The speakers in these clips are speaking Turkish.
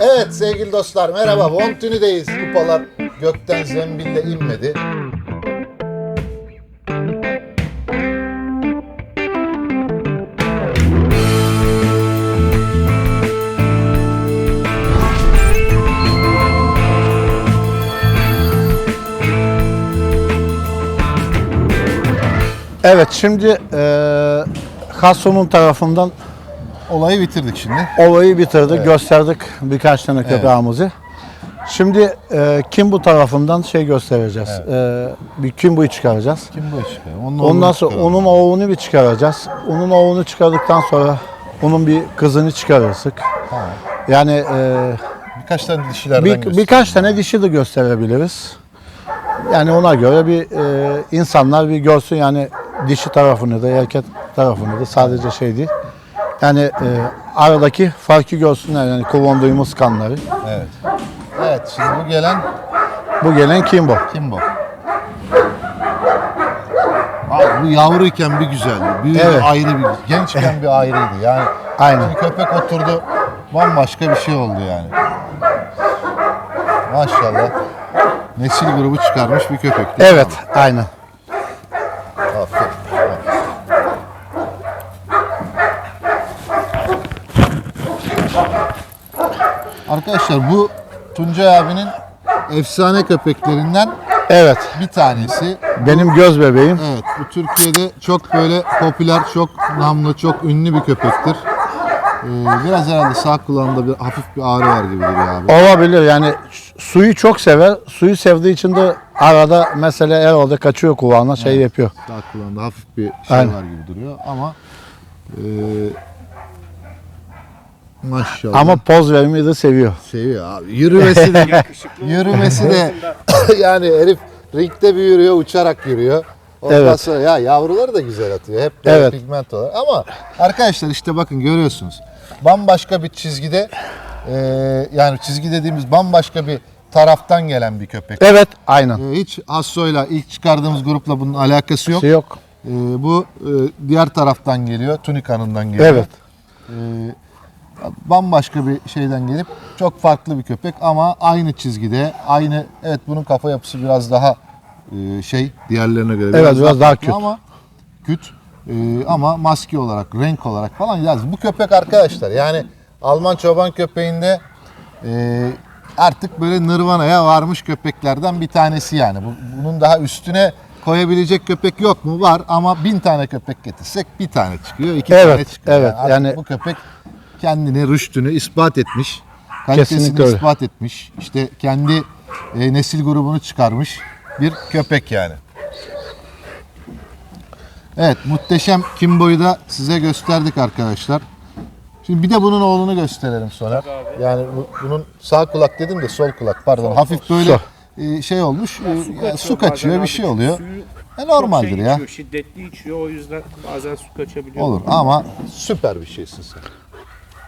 Evet sevgili dostlar merhaba. Vontuni'deyiz. Kupalar gökten zembille inmedi. Evet şimdi eee Kasum'un tarafından Olayı bitirdik şimdi. olayı bitirdik, gösterdik birkaç tane köpeğimizi. Şimdi eee Kimbu tarafından şey göstereceğiz. Eee bir Kimbu'yu çıkaracağız. Kim bu iş be? Onun Ondan sonra çıkaralım. onun oğlunu bir çıkaracağız. Onun oğlunu çıkardıktan sonra onun bir kızını çıkarırsak. Yani eee Birkaç tane dişilerden bir, birkaç tane dişi de gösterebiliriz. Yani ona göre bir eee, insanlar bir görsün yani dişi tarafını da erkek tarafını da sadece şey değil. Yani eee, aradaki farkı görsünler yani kullandığımız kanları. Evet. Evet şimdi bu gelen Bu gelen Kimbo. kim bu? Abi bu yavruyken bir güzeldi. Büyüdü Evet. ayrı bir, gençken bir ayrıydı. Yani Aynen. şimdi köpek oturdu bambaşka bir şey oldu yani. Maşallah. Nesil grubu çıkarmış bir köpek. değil mi Evet, aynen. abi? Aferin. aferin. Arkadaşlar bu Tuncay abinin efsane köpeklerinden Evet. bir tanesi. Benim göz bebeğim. Evet, bu Türkiye'de çok böyle popüler, çok namlı, çok ünlü bir köpektir. Ee, biraz herhalde sağ kulağında bir hafif bir ağrı var gibi duruyor abi. Olabilir yani suyu çok sever. Suyu sevdiği için de arada mesela herhalde kaçıyor kulağına şey yapıyor. Sağ kulağında hafif bir şey Aynen. var gibi duruyor ama e, maşallah. Ama poz vermeyi de seviyor. seviyor abi. Yürümesi de yürümesi de yani herif ringde bir yürüyor, uçarak yürüyor. Ondan Evet. sonra ya yavruları da güzel atıyor. Hep böyle Evet. pigment olarak. Ama arkadaşlar işte bakın görüyorsunuz. Bambaşka bir çizgide e, yani çizgi dediğimiz bambaşka bir taraftan gelen bir köpek. Evet, aynen. E, hiç Asso'yla ilk çıkardığımız grupla bunun alakası yok. Şey yok. E, bu e, diğer taraftan geliyor. Tunika'nından geliyor. Evet. E, bambaşka bir şeyden gelip çok farklı bir köpek ama aynı çizgide, aynı evet bunun kafa yapısı biraz daha e, şey diğerlerine göre Evet, biraz daha küt. ama küt E, ama maske olarak, renk olarak falan yaz. Bu köpek arkadaşlar yani Alman çoban köpeğinde e, artık böyle nirvana'ya varmış köpeklerden bir tanesi yani. Bu- Bunun daha üstüne koyabilecek köpek yok mu? Var ama bin tane köpek getirsek bir tane çıkıyor, iki Evet, tane çıkıyor. evet. artık Yani- bu köpek kendini, rüştünü ispat etmiş. Kalitesini Kesinlikle öyle. ispat etmiş. İşte kendi e, nesil grubunu çıkarmış bir köpek yani. Evet, muhteşem Kimbo'yu da size gösterdik arkadaşlar. Şimdi bir de bunun oğlunu gösterelim sonra. Yani bu- bunun sağ kulak dedim de sol kulak pardon. Hafif böyle e, şey olmuş. e, ya, su kaçıyor, bazen bir abi. şey oluyor. Suyu E, normaldir çok şey ya. Içiyor, şiddetli içiyor o yüzden bazen su kaçabiliyor. Olur ama süper bir şeysin sen.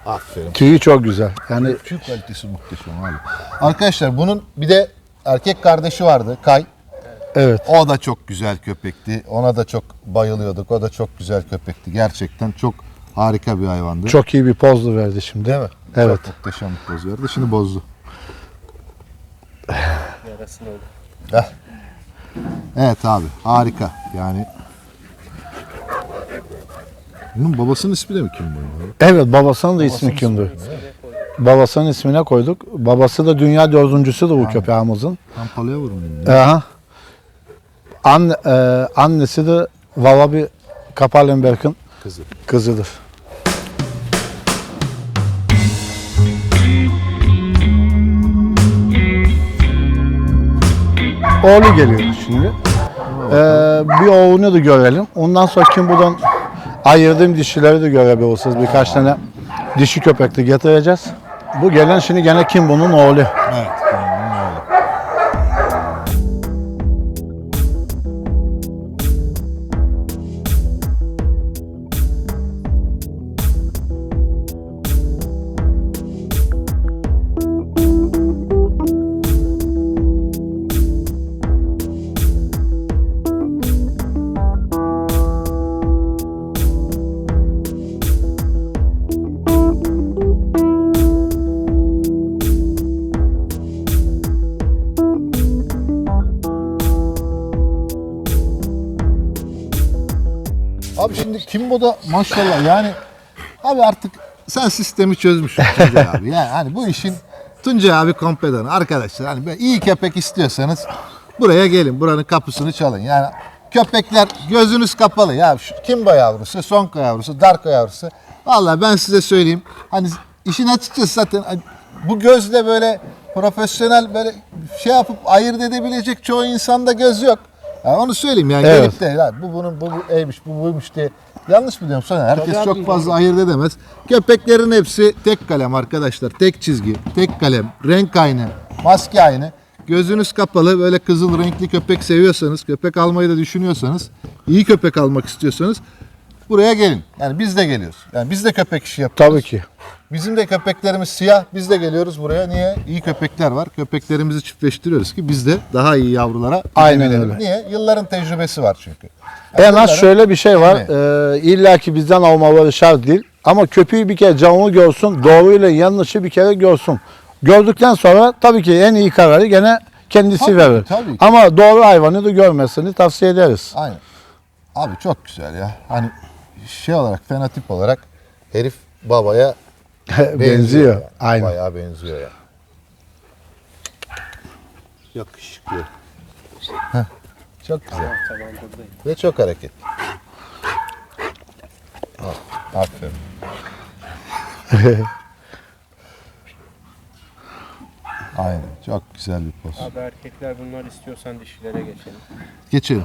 Aferin. Tüyü çok güzel. Yani Tüy kalitesi muhteşem abi. Arkadaşlar bunun bir de erkek kardeşi vardı Kay. evet. O da çok güzel köpekti. Ona da çok bayılıyorduk. O da çok güzel köpekti. Gerçekten çok harika bir hayvandı. Çok iyi bir pozlu verdi şimdi. Değil mi? Evet. Çok muhteşem bir poz verdi. Şimdi bozdu. Yarasını oldu. Heh. Evet abi harika. Yani bunun babasının ismi de mi kim ya? Evet babasının da ismi kimdi? Babasının ismine koyduk. Babası da dünya dördüncüsü de bu köpeğimizin. Kampalıya vurun. Aha. Anne, e, annesi de Valabi Kapalenberg'in Kızı. kızıdır. Oğlu geliyor şimdi. Ee, bir oğlunu da görelim. Ondan sonra kim buradan ayırdığım dişileri de görebilirsiniz. Birkaç tane dişi köpek de getireceğiz. Bu gelen şimdi gene kim bunun oğlu. Evet. Abi şimdi Kimbo'da maşallah yani abi artık sen sistemi çözmüşsün Tuncay abi. Yani hani bu işin Tuncay abi kompedanı arkadaşlar. Hani böyle iyi köpek istiyorsanız buraya gelin. Buranın kapısını çalın. Yani köpekler gözünüz kapalı. Ya şu Kimbo yavrusu, Sonka yavrusu, Darko yavrusu. Vallahi ben size söyleyeyim. Hani işin açıkçası zaten hani bu gözle böyle profesyonel böyle şey yapıp ayırt edebilecek çoğu insanda göz yok. Yani onu söyleyeyim yani Evet. gelip de "Ya bu bunun bu, bu eymiş bu buymuş diye yanlış mı diyorum sana herkes Tabii çok abi, fazla ayırt edemez. Köpeklerin hepsi tek kalem arkadaşlar tek çizgi tek kalem renk aynı maske aynı. Gözünüz kapalı böyle kızıl renkli köpek seviyorsanız köpek almayı da düşünüyorsanız iyi köpek almak istiyorsanız buraya gelin. Yani biz de geliyoruz. Yani biz de köpek işi yapıyoruz. Tabii ki. Bizim de köpeklerimiz siyah. Biz de geliyoruz buraya. Niye? İyi köpekler var. Köpeklerimizi çiftleştiriyoruz ki biz de daha iyi yavrulara Aynen öyle. Niye? Yılların tecrübesi var çünkü. En az yılların- şöyle bir şey var. Evet. Ee, İlla ki bizden almaları şart değil. Ama köpeği bir kere canlı görsün. Doğruyla yanlışı bir kere görsün. Gördükten sonra tabii ki en iyi kararı gene kendisi Tabii, verir. tabii ki. Ama doğru hayvanı da görmesini tavsiye ederiz. Aynen. Abi çok güzel ya. Hani şey olarak, fenotip olarak herif babaya benziyor. Benziyor. yani. Aynen. Bayağı benziyor ya. Yakışıklı. Heh, Çok güzel. Tamam buradayım. Ve çok hareketli. Al, Aferin. Aynen. Çok güzel bir poz. Abi erkekler bunlar istiyorsan dişilere geçelim. Geçelim.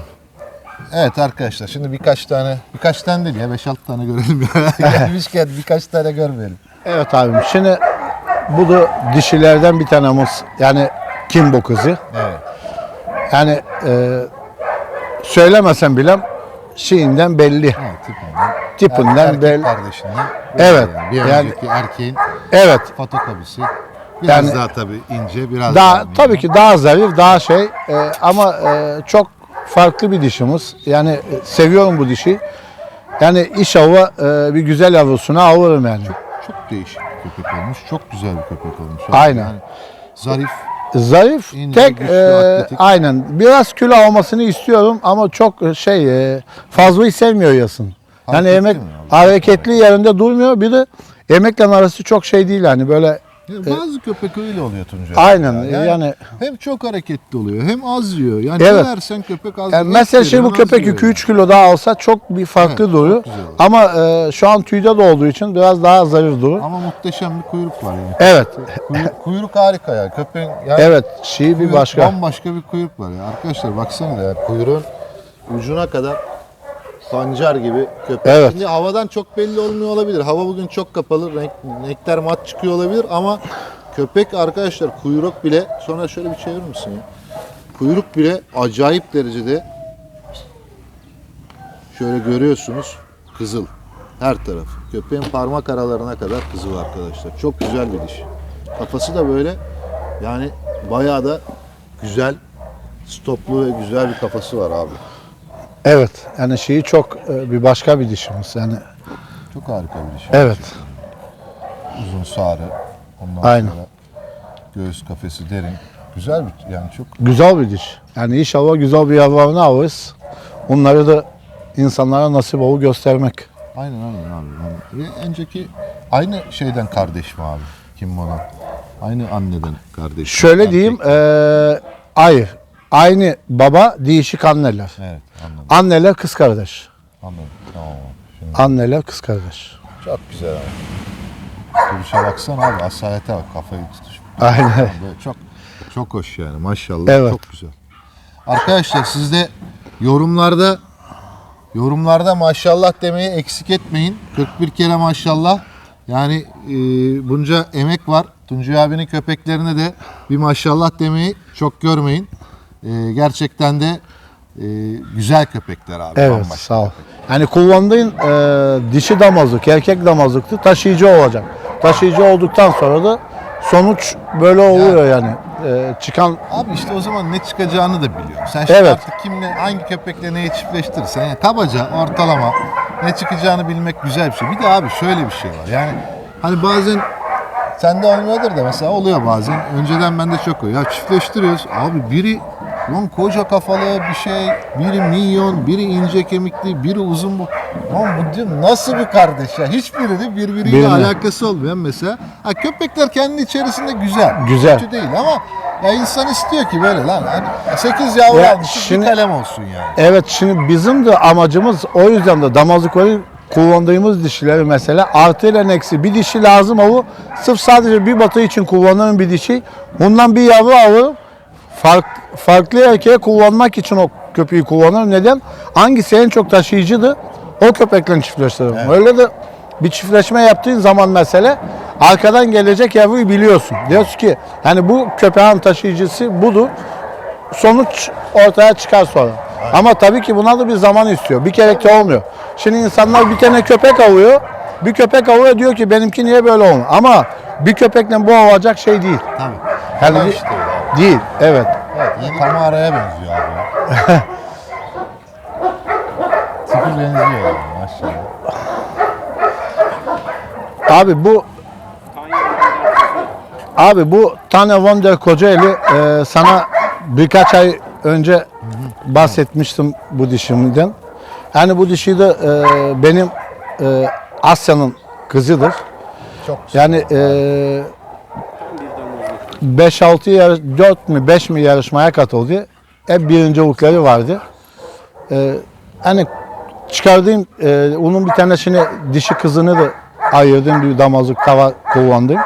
Evet arkadaşlar şimdi birkaç tane, birkaç tane değil ya 5-6 tane görelim ya. Gelmişken birkaç tane görmeyelim. Evet abim. Şimdi bu da dişilerden bir tanemiz. Yani Kimbo kızı. Evet. Yani e, söylemesem bile şeyinden belli. Evet tipinden. Tipinden erkek belli. kardeşinden. Evet, Yani bir yani- önceki erkeğin Evet. fotokopisi. Biraz Yani- daha tabii ince, biraz Daha daha tabii ki daha zarif, daha şey e, ama e, çok farklı bir dişimiz. Yani e, seviyorum bu dişi. Yani inşallah e, bir güzel yavrusunu alırım yani. Çok değişik bir köpek olmuş. Çok güzel bir köpek olmuş. Aynen. Yani zarif. Zarif, İnce, tek güçlü, e, atletik. aynen. Biraz kilo almasını istiyorum ama çok e, şey e, fazlayı sevmiyor yasın. Yani Hareketli emek mi abi? hareketli yerinde durmuyor. Bir de emekle arası çok şey değil yani böyle Yani bazı köpek öyle oluyor Tuncay. Aynen, Ya. yani- hem çok hareketli oluyor hem az yiyor. Yani Evet. ne versen köpek az Yani et mesela şimdi bu köpek yiyor 2-3 kilo daha alsa çok bir farklı Evet, duruyor. Ama e, şu an tüyde de olduğu için biraz daha zarif durur. Ama muhteşem bir kuyruk var yani. Evet. Kuyruk, kuyruk harika ya. Köpeğin yani Evet. Şey bir başka. bambaşka bir kuyruk var ya. Arkadaşlar baksanıza ya kuyruğun ucuna kadar pancar gibi köpek. Evet. Şimdi havadan çok belli olmuyor olabilir. Hava bugün çok kapalı. Renk, renkler mat çıkıyor olabilir ama köpek arkadaşlar kuyruk bile sonra şöyle bir çevirir misin ya? Kuyruk bile acayip derecede şöyle görüyorsunuz kızıl. Her taraf. Köpeğin parmak aralarına kadar kızıl arkadaşlar. Çok güzel bir diş. Kafası da böyle yani bayağı da güzel stoplu ve güzel bir kafası var abi. Evet. Yani şeyi çok e, bir başka bir dişimiz. Yani Çok harika bir diş. evet. Uzun sarı. Ondan Aynen. sonra göğüs kafesi derin. Güzel bir yani çok Güzel bir diş. Yani inşallah güzel bir yavrularını alırız. Onları da insanlara nasip olur göstermek. aynen aynen abi. Yani ve önceki aynı şeyden kardeş mi abi? Kim bana? Aynı anneden kardeş. Şöyle Erkek. diyeyim. E, hayır. Aynı baba değişik anneler. Evet anladım. Anneler kız kardeş. Anladım. Tamam. Şimdi Anneler kız kardeş. çok güzel abi. Duruşa baksana abi. Asalete bak. Kafayı tutuş. Aynen. Böyle çok çok hoş yani maşallah. Evet. Çok güzel. Arkadaşlar siz de yorumlarda yorumlarda maşallah demeyi eksik etmeyin. 41 kere maşallah. Yani e, bunca emek var. Tuncay abinin köpeklerine de bir maşallah demeyi çok görmeyin. E, gerçekten de e, güzel köpekler abi. Evet bambaşka. sağ ol. Yani kullandığın e, dişi damazlık, erkek damazlıktı taşıyıcı olacak. Taşıyıcı olduktan sonra da sonuç böyle oluyor yani. E, çıkan Abi işte o zaman ne çıkacağını da biliyor. Sen şimdi Evet. artık kimle, hangi köpekle neyi çiftleştirirsen yani kabaca ortalama ne çıkacağını bilmek güzel bir şey. Bir de abi şöyle bir şey var. Yani hani bazen sende olmuyordur da mesela oluyor bazen. Önceden bende çok oluyor. Ya çiftleştiriyoruz. Abi biri lan koca kafalı bir şey, biri minyon, biri ince kemikli, biri uzun bu. Oğlum bu diyorum nasıl bir kardeş ya? Hiçbiri birbiriyle Birine. alakası olmayan mesela. Ha, köpekler kendi içerisinde güzel. Güzel. Kötü değil ama ya insan istiyor ki böyle lan. Hani 8 yavru Ya almışız şimdi- bir kalem olsun yani. Evet şimdi bizim de amacımız o yüzden de damazlıkları kullandığımız dişileri mesela artı ile eksi bir dişi lazım o sırf sadece bir batı için kullanılan bir dişi. Bundan bir yavru alırım. Fark, farklı erkeğe kullanmak için o köpeği kullanırım. Neden? Hangisi en çok taşıyıcıdır? O köpekle çiftleştiririm. Öyle de bir çiftleşme yaptığın zaman mesela arkadan gelecek yavruyu biliyorsun. Diyorsun ki yani bu köpeğin taşıyıcısı budur sonuç ortaya çıkar sonra. Ama tabii ki buna da bir zaman istiyor. Bir kere olmuyor. Şimdi insanlar bir tane köpek alıyor. Bir köpek alıyor diyor ki benimki niye böyle olmuyor? Ama bir köpekle bu olacak şey değil. Tabii. Yani bir- ya. değil. Evet. Evet, yeni Tamara'ya benziyor abi. Tipi benziyor yani maşallah. Abi bu abi bu Tane Wonder Kocaeli e, sana birkaç ay önce bahsetmiştim bu dişimden. Yani bu dişi de e, benim e, Asya'nın kızıdır. Çok. Yani e, Tam bir damızlık. 5-6 yarış, 4 mü 5 mi yarışmaya katıldı. Hep birinci olukları vardı. Ee, hani çıkardığım, e, onun bir tanesini dişi kızını da ayırdım bir damazlık tava kullandım.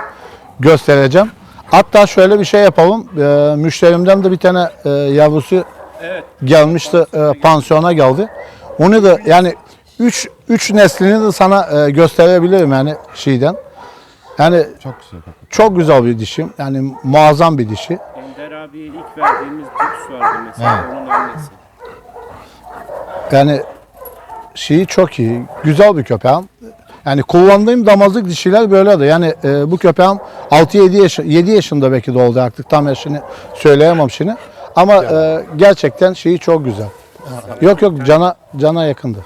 Göstereceğim. Hatta şöyle bir şey yapalım. Ee, müşterimden de bir tane e, yavrusu Evet. gelmişti, e, pansiyona geldi. Onu da yani 3 3 neslini de sana e, gösterebilirim yani şeyden. Yani Çok güzel çok güzel bir dişim. Yani muazzam bir dişi. Ender abiye ilk verdiğimiz Dux vardı mesela. Evet. Onun annesi. Yani şeyi çok iyi. Güzel bir köpeğim. Yani kullandığım damazlık dişiler böyledir. Yani e, bu köpeğim 6-7 yaş 7 yaşında belki de oldu artık. Tam yaşını söyleyemem şimdi. Ama e, gerçekten şeyi çok güzel. Yok yok cana cana yakındır.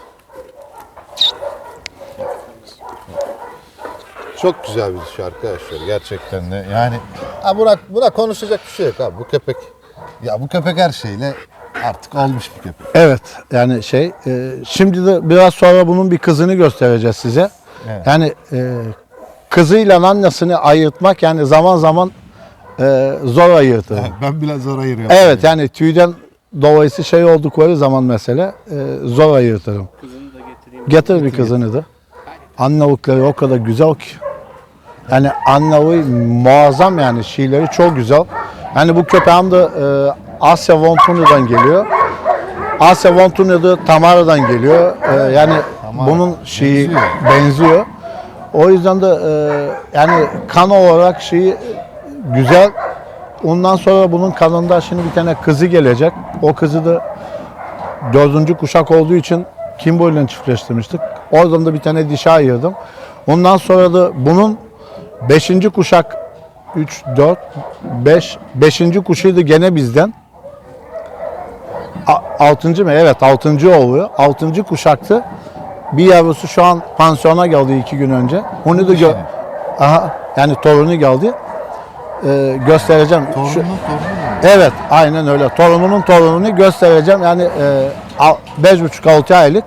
Çok güzel bir dişi arkadaşlar gerçekten de. Yani ha buna, buna konuşacak bir şey yok abi. Bu köpek ya bu köpek her şeyle artık olmuş bir köpek. Evet yani şey e, şimdi de biraz sonra bunun bir kızını göstereceğiz size. Evet. Yani e, kızıyla annesini ayırtmak yani zaman zaman e, zor ayırtır. Ben biraz zor ayırıyorum. Evet yani tüyden dolayısı şey oldukları zaman mesela e, zor ayırtırım. Kızını da getireyim. Getir bir kızını da. Annelikleri o kadar güzel ki. Yani anneliği muazzam yani şiirleri çok güzel. Yani bu köpeğim de e, Asya Vontunu'dan geliyor. Asya Vontunu da Tamara'dan geliyor. E, yani Tamara. bunun şeyi Benziyor. benziyor. O yüzden de e, yani kan olarak şeyi güzel. Ondan sonra bunun kanında şimdi bir tane kızı gelecek. O kızı da dördüncü kuşak olduğu için Kimbo ile çiftleştirmiştik. Oradan da bir tane dişi ayırdım. Ondan sonra da bunun beşinci kuşak 3, 4, 5, beşinci kuşuydu gene bizden. A- altıncı mı? Evet altıncı oluyor. Altıncı kuşaktı. Bir yavrusu şu an pansiyona geldi iki gün önce. Onu da gö- Dişi. Aha, yani torunu geldi. Ee, göstereceğim. Torunun torunu mu? Evet, aynen öyle. Torununun torununu göstereceğim. Yani e, al- beş buçuk altı aylık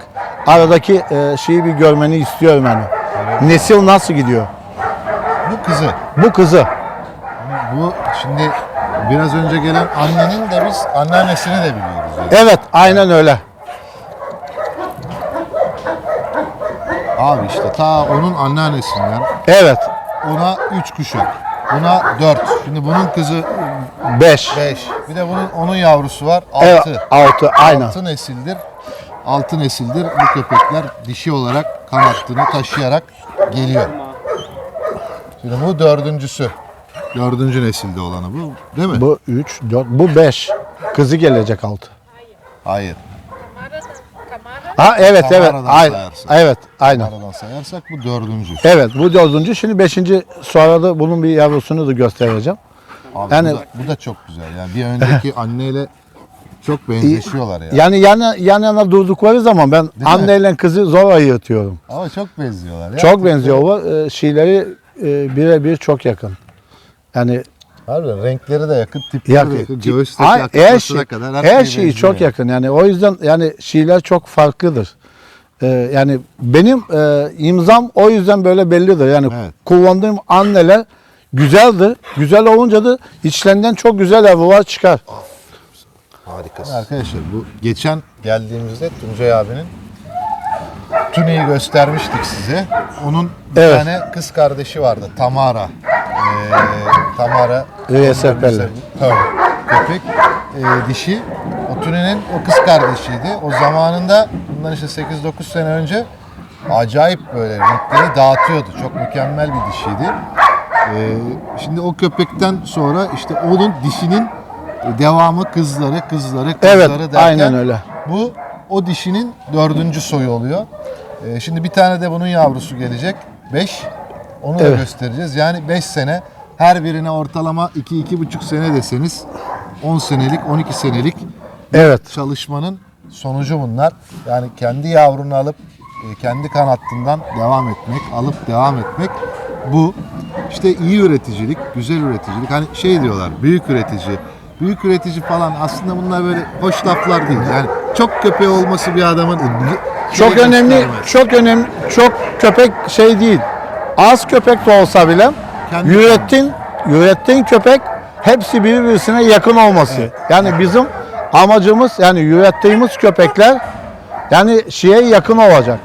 aradaki e, şeyi bir görmeni istiyorum yani. Nesil nasıl gidiyor? Bu kızı. Bu kızı. Bu şimdi biraz önce gelen annenin de biz anneannesini de biliyoruz. Yani. Evet, aynen öyle. Abi işte ta onun anneannesinden Evet, ona 3 kuşak. Buna 4. Şimdi bunun kızı beş. 5. Bir de bunun onun yavrusu var 6. Evet, altı, aynen. 6 nesildir. 6 nesildir bu köpekler dişi olarak kanattığını taşıyarak geliyor. Ama Şimdi bu dördüncüsü. Dördüncü nesilde olanı bu değil mi? Bu üç, dört, bu beş. Kızı gelecek altı. Hayır. Ha evet, evet. Tamara'dan Aynen. sayarsak. Evet, aynen. Aradan sayarsak bu dördüncü. Evet, bu dördüncü. Şimdi beşinci sonra da bunun bir yavrusunu da göstereceğim. Abi Yani- bu, da, bu da çok güzel. Yani bir önceki anneyle çok benzeşiyorlar ya. Yani yan, yan yana durdukları zaman ben anneyle kızı zor ayırtıyorum. Ama çok benziyorlar. Ya. Çok benziyorlar. Ee, Şeyleri e, birebir çok yakın. Yani Harbiden renkleri de yakın, tipleri yakın. de yakın. Göğüsteki Ay, her şey, kadar her, her, şey şeyi benziyor çok yakın. Yani o yüzden yani şeyler çok farklıdır. e, yani benim e, imzam o yüzden böyle bellidir. Yani Evet. kullandığım anneler güzeldir. Güzel olunca da içlerinden çok güzel yavrular çıkar. Harikasın. Arkadaşlar bu geçen geldiğimizde Tuncay abinin Tuni'yi göstermiştik size. Onun bir Evet. tane kız kardeşi vardı Tamara. Ee, Tamara. ESF'li. Tabii. Köpek ee, dişi. O Tuni'nin o kız kardeşiydi. O zamanında bundan işte 8-9 sene önce acayip böyle renkleri dağıtıyordu. Çok mükemmel bir dişiydi. Ee, şimdi o köpekten sonra işte onun dişinin devamı kızları, kızları, kızları Evet, derken aynen öyle. bu o dişinin dördüncü soyu oluyor. Ee, şimdi bir tane de bunun yavrusu gelecek. 5. Onu da Evet. göstereceğiz. Yani 5 sene her birine ortalama 2-2,5 sene deseniz 10 senelik, 12 senelik Evet. çalışmanın sonucu bunlar. Yani kendi yavrunu alıp e, kendi kanattından devam etmek, alıp devam etmek bu. İşte iyi üreticilik, güzel üreticilik. Hani şey diyorlar, büyük üretici. Büyük üretici falan aslında bunlar böyle hoş laflar değil. Yani çok köpeği olması bir adamın Çok önemli, göstermez. çok önemli, çok köpek şey değil. Az köpek de olsa bile Kendi ürettiğin, ürettiğin köpek hepsi birbirine yakın olması. Yani bizim amacımız yani ürettiğimiz köpekler yani şeye yakın olacak.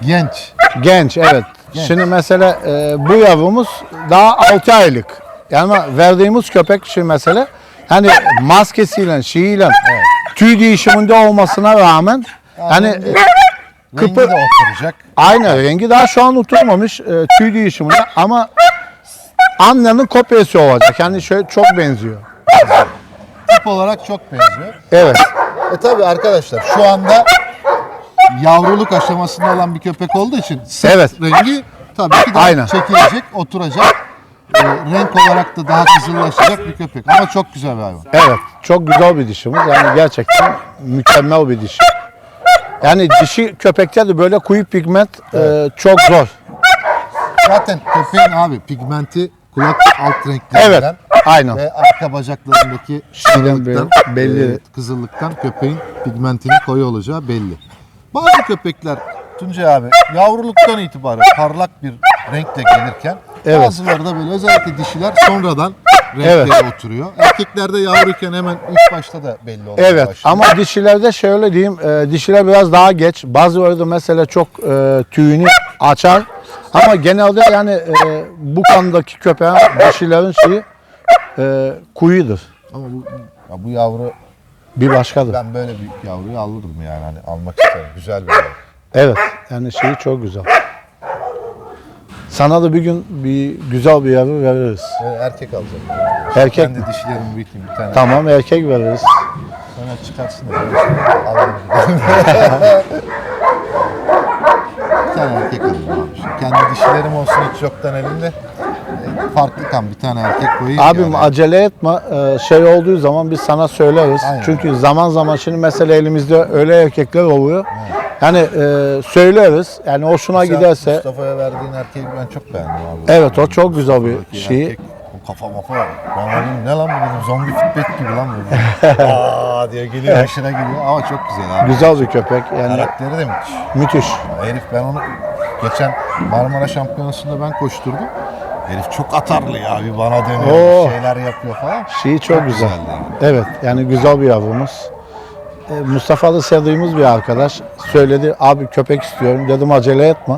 Genç. Genç evet. Şimdi mesela e, bu yavrumuz daha 6 aylık. Yani verdiğimiz köpek şimdi mesela hani maskesiyle şeyiyle tüy değişiminde olmasına rağmen hani Rengi Kıpı- de oturacak. Aynı rengi daha şu an oturmamış e, tüy değişiminde ama annenin kopyası olacak. Yani şöyle çok benziyor. Tip olarak çok benziyor. Evet. E tabi arkadaşlar şu anda yavruluk aşamasında olan bir köpek olduğu için sırt Evet. rengi tabii ki daha Aynen. çekilecek, oturacak. E, renk olarak da daha kızıllaşacak bir köpek. Ama çok güzel bir hayvan. Evet. Çok güzel bir dişimiz. Yani gerçekten mükemmel bir dişi. Yani dişi köpekte de böyle koyu pigment e, çok zor. Zaten köpeğin abi pigmenti kulak alt renklerinden Evet. Aynen. ve arka bacaklarındaki böyle belli. e, kızıllıktan köpeğin pigmentinin koyu olacağı belli. Bazı köpekler Tuncay abi yavruluktan itibaren parlak bir renkle gelirken Evet. bazıları da böyle özellikle dişiler sonradan renkleri Evet. oturuyor. Erkeklerde yavruyken hemen ilk başta da belli oluyor. Evet ama dişilerde şöyle diyeyim e, dişiler biraz daha geç. Bazıları da mesela çok e, tüyünü açar. Ama genelde yani e, bu kanındaki köpeğin dişilerin şeyi e, kuyudur. ama bu, ya bu yavru Bir başkadır. ben böyle bir yavruyu alırdım yani hani almak isterim. Güzel bir yavru. Evet yani şeyi çok güzel. Sana da bir gün bir güzel bir yavru veririz. E, erkek alacağım. Erkek mi? Kendi dişlerimi büyüteyim bir tane. Tamam erkek veririz. Sonra çıkarsın da. Alırım gidelim. bir tane erkek alayım abi. Şimdi kendi dişlerim olsun hiç yoktan elimde. E, Farklı kan bir tane erkek koyayım. Abim yani. acele etme. Ee, şey olduğu zaman biz sana söyleriz. Aynen. Çünkü zaman zaman şimdi mesela elimizde öyle erkekler oluyor. Yani e, söyleriz. Yani hoşuna Mesela giderse. Mustafa'ya verdiğin erkeği ben çok beğendim abi. Evet o çok güzel bir şey. erkek, o kafa mafa. Ben dedim ne lan bu dedim zombi fitbet gibi lan bu. Aa diye geliyor başına geliyor ama çok güzel abi. Güzel bir köpek. Yani Karakteri de müthiş. müthiş. Herif ben onu geçen Marmara Şampiyonası'nda ben koşturdum. Herif çok atarlı ya bir bana dönüyor Oo. bir şeyler yapıyor falan. Şeyi çok, güzel. güzeldi yani. Evet yani güzel bir yavrumuz. E, Mustafa da sevdiğimiz bir arkadaş. Söyledi abi köpek istiyorum. Dedim acele etme.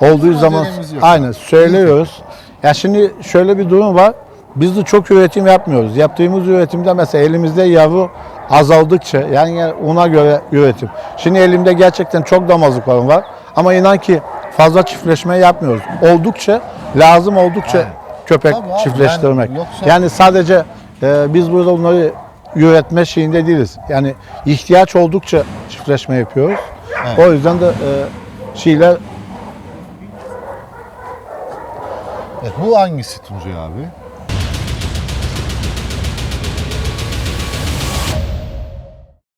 Olduğu zaman acelemiz yok. aynen söylüyoruz. Ya şimdi şöyle bir durum var. Biz de çok üretim yapmıyoruz. Yaptığımız üretimde mesela elimizde yavru azaldıkça yani ona göre üretim. Şimdi elimde gerçekten çok damazlıklarım var. Ama inan ki fazla çiftleşme yapmıyoruz. Oldukça lazım oldukça Aynen. köpek Tabii abi, çiftleştirmek. yani yoksa- yani sadece e, biz burada onları üretme şeyinde değiliz. Yani ihtiyaç oldukça çiftleşme yapıyoruz. Evet. O yüzden de e, şeyler Evet, bu hangisi Tuncay abi?